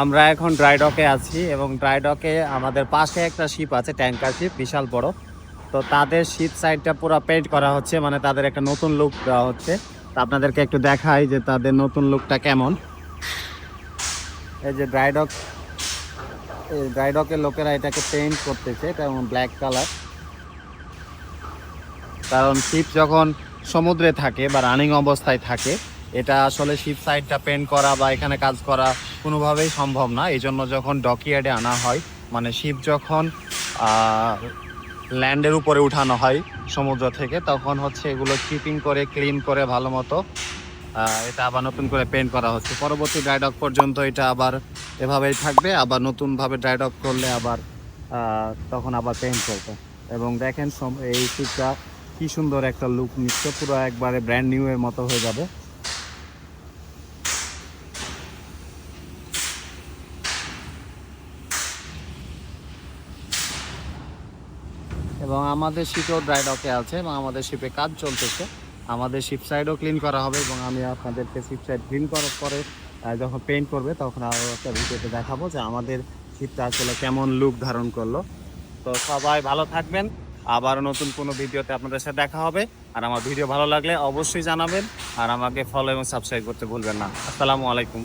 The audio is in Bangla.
আমরা এখন ড্রাই ডকে আছি এবং ড্রাই ডকে আমাদের পাশে একটা শিপ আছে ট্যাঙ্কার শিপ বিশাল বড়। তো তাদের শিপ সাইডটা পুরো পেন্ট করা হচ্ছে মানে তাদের একটা নতুন লুক দেওয়া হচ্ছে। তো আপনাদেরকে একটু দেখাই যে তাদের নতুন লুকটা কেমন। এই যে ড্রাই ডক এই ড্রাই ডকের লোকেরা এটাকে পেইন্ট করতেছে, এটা ব্ল্যাক কালার কারণ শিপ যখন সমুদ্রে থাকে বা রানিং অবস্থায় থাকে এটা আসলে শিপ সাইডটা পেন্ট করা বা এখানে কাজ করা কোনোভাবেই সম্ভব না। এই জন্য যখন ডকইয়ার্ডে আনা হয় মানে শিপ যখন ল্যান্ডের উপরে উঠানো হয় সমুদ্র থেকে, তখন হচ্ছে এগুলো কিপিং করে ক্লিন করে ভালো মতো এটা আবার নতুন করে পেন্ট করা হচ্ছে। পরবর্তী ড্রাইডক পর্যন্ত এটা আবার এভাবেই থাকবে, আবার নতুনভাবে ড্রাইডক করলে আবার তখন আবার পেন্ট করবে। এবং দেখেন এই শিপটা কি সুন্দর একটা লুক নিচ্ছে, পুরো একবারে ব্র্যান্ড নিউ এর মতো হয়ে যাবে। এবং আমাদের শিপেও ড্রাই ডকে আছে এবং আমাদের শিপে কাজ চলতেছে। আমাদের শিপ সাইডও ক্লিন করা হবে এবং আমি আপনাদেরকে শিপ সাইড ক্লিন করার পরে যখন পেইন্ট করবে তখন আরও একটা ভিডিওতে দেখাবো যে আমাদের শিপটা আসলে কেমন লুক ধারণ করল। তো সবাই ভালো থাকবেন। আবার নতুন কোনো ভিডিওতে আপনাদের সাথে দেখা হবে। আর আমার ভিডিও ভালো লাগলে অবশ্যই জানাবেন। আর আমাকে ফলো এবং সাবস্ক্রাইব করতে ভুলবেন না। আসসালামু আলাইকুম।